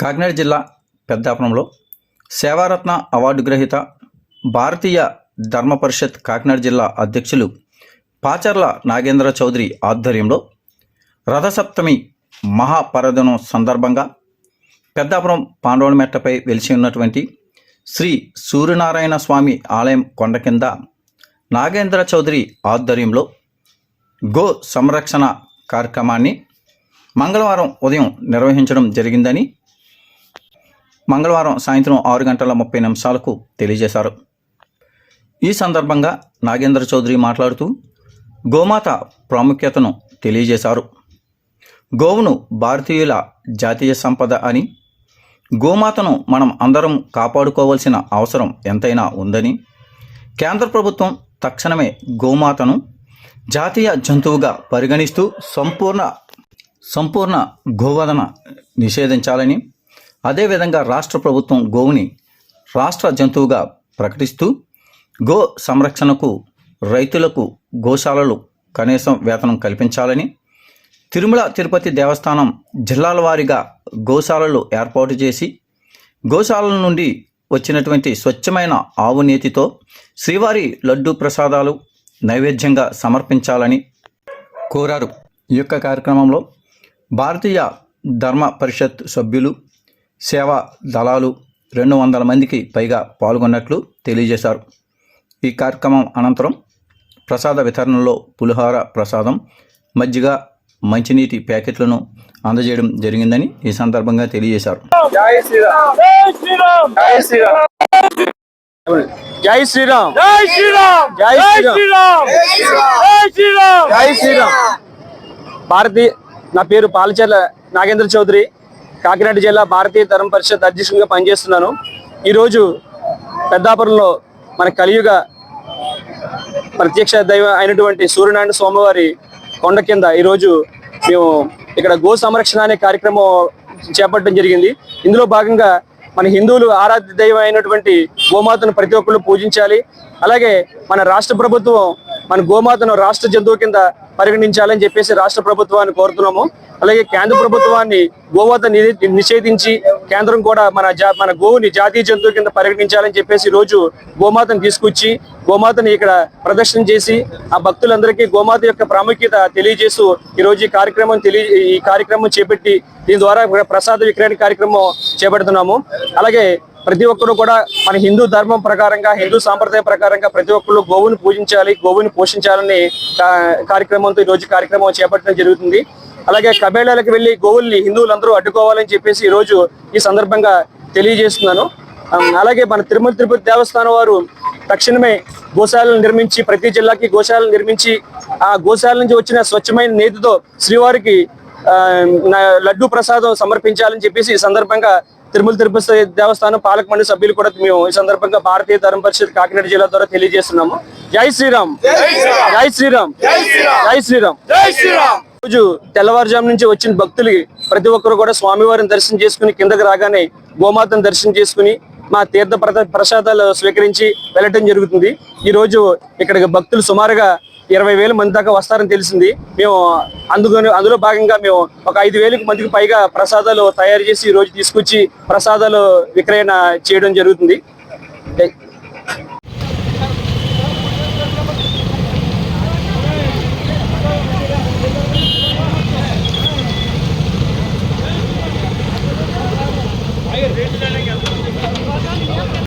కాకినాడ జిల్లా పెద్దాపురంలో సేవారత్న అవార్డు గ్రహీత భారతీయ ధర్మ పరిషత్ కాకినాడ జిల్లా అధ్యక్షులు పాచర్ల నాగేంద్ర చౌదరి ఆధ్వర్యంలో రథసప్తమి మహాపర్వదినం సందర్భంగా పెద్దాపురం పాండవలమెట్టపై వెలిసి ఉన్నటువంటి శ్రీ సూర్యనారాయణ స్వామి ఆలయం కొండ కింద నాగేంద్ర చౌదరి ఆధ్వర్యంలో గో సంరక్షణ కార్యక్రమాన్ని మంగళవారం ఉదయం నిర్వహించడం జరిగిందని మంగళవారం సాయంత్రం ఆరు గంటల ముప్పై నిమిషాలకు తెలియజేశారు. ఈ సందర్భంగా నాగేంద్ర చౌదరి మాట్లాడుతూ గోమాత ప్రాముఖ్యతను తెలియజేశారు. గోవును భారతీయుల జాతీయ సంపద అని గోమాతను మనం అందరం కాపాడుకోవాల్సిన అవసరం ఎంతైనా ఉందని కేంద్ర ప్రభుత్వం తక్షణమే గోమాతను జాతీయ జంతువుగా పరిగణిస్తూ సంపూర్ణ సంపూర్ణ గోవధన నిషేధించాలని అదేవిధంగా రాష్ట్ర ప్రభుత్వం గోవుని రాష్ట్ర జంతువుగా ప్రకటిస్తూ గో సంరక్షణకు రైతులకు గోశాలలు కనీసం వేతనం కల్పించాలని తిరుమల తిరుపతి దేవస్థానం జిల్లాల వారీగా గోశాలలు ఏర్పాటు చేసి గోశాలల నుండి వచ్చినటువంటి స్వచ్ఛమైన ఆవు నేతితో శ్రీవారి లడ్డు ప్రసాదాలు నైవేద్యంగా సమర్పించాలని కోరారు. ఈ యొక్క కార్యక్రమంలో భారతీయ ధర్మ పరిషత్ సభ్యులు సేవా దళాలు రెండు వందల మందికి పైగా పాల్గొన్నట్లు తెలియజేశారు. ఈ కార్యక్రమం అనంతరం ప్రసాద వితరణలో పులిహార ప్రసాదం మజ్జిగ మంచినీటి ప్యాకెట్లను అందజేయడం జరిగిందని ఈ సందర్భంగా తెలియజేశారు. జై శ్రీరామ్. జై శ్రీరామ్. జై శ్రీరామ్. జై శ్రీరామ్. జై శ్రీరామ్. భారతీ నా పేరు పాలచర్ల నాగేంద్ర చౌదరి. కాకినాడ జిల్లా భారతీయ ధర్మ పరిషత్ అధ్యక్షునిగా పనిచేస్తున్నాను. ఈరోజు పెద్దాపురంలో మన కలియుగ ప్రత్యక్ష దైవం అయినటువంటి సూర్యనారాయణ స్వామివారి కొండ కింద ఈరోజు మేము ఇక్కడ గో సంరక్షణ అనే కార్యక్రమం చేపట్టడం జరిగింది. ఇందులో భాగంగా మన హిందువులు ఆరాధ్య దైవం అయినటువంటి గోమాతను ప్రతి ఒక్కళ్ళు పూజించాలి. అలాగే మన రాష్ట్ర ప్రభుత్వం మన గోమాతను రాష్ట్ర జంతువు కింద పరిగణించాలని చెప్పేసి రాష్ట్ర ప్రభుత్వాన్ని కోరుతున్నాము. అలాగే కేంద్ర ప్రభుత్వాన్ని గోమాత ని- నిషేధించి కేంద్రం కూడా మన జా మన గోవుని జాతీయ జంతువు కింద పరిగణించాలని చెప్పేసి రోజు గోమాతను తీసుకొచ్చి గోమాతని ఇక్కడ ప్రదర్శన చేసి ఆ భక్తులందరికీ గోమాత యొక్క ప్రాముఖ్యత తెలియజేస్తూ ఈ రోజు ఈ కార్యక్రమం తెలియ ఈ కార్యక్రమం చేపట్టి దీని ద్వారా ప్రసాద విక్రయణ కార్యక్రమం చేపడుతున్నాము. అలాగే ప్రతి ఒక్కరు కూడా మన హిందూ ధర్మం ప్రకారంగా హిందూ సాంప్రదాయం ప్రకారంగా ప్రతి ఒక్కరు గోవుని పూజించాలి గోవుని పోషించాలని కార్యక్రమంతో ఈ రోజు కార్యక్రమం చేపట్టడం జరుగుతుంది. అలాగే కబేళాలకు వెళ్ళి గోవుల్ని హిందువులందరూ అడ్డుకోవాలని చెప్పేసి ఈ రోజు ఈ సందర్భంగా తెలియజేస్తున్నాను. అలాగే మన తిరుమల తిరుపతి దేవస్థానం వారు తక్షణమే గోశాలను నిర్మించి ప్రతి జిల్లాకి గోశాలను నిర్మించి ఆ గోశాల నుంచి వచ్చిన స్వచ్ఛమైన నేతితో శ్రీవారికి నా- లడ్డు ప్రసాదం సమర్పించాలని చెప్పేసి ఈ సందర్భంగా తిరుమల తిరుపతి దేవస్థానం పాలక మండలి సభ్యులు కూడా మేము ఈ సందర్భంగా భారతీయ ధర్మ పరిషత్ కాకినాడ జిల్లా ద్వారా తెలియజేస్తున్నాము. జై శ్రీరామ్. జై శ్రీరామ్. జై శ్రీరామ్. జై శ్రీరామ్. రోజు తెల్లవారుజాము నుంచి వచ్చిన భక్తులు ప్రతి ఒక్కరు కూడా స్వామివారిని దర్శనం చేసుకుని కిందకి రాగానే గోమాతను దర్శనం చేసుకుని మా తీర్థ ప్రసాదాలు స్వీకరించి వెళ్ళటం జరుగుతుంది. ఈ రోజు ఇక్కడికి భక్తులు సుమారుగా ఇరవై వేల మంది దాకా వస్తారని తెలిసింది. మేము అందుకని అందులో భాగంగా మేము ఒక ఐదు వేలకు మందికి పైగా ప్రసాదాలు తయారు చేసి ఈరోజు రోజు తీసుకొచ్చి ప్రసాదాలు విక్రయణ చేయడం జరుగుతుంది.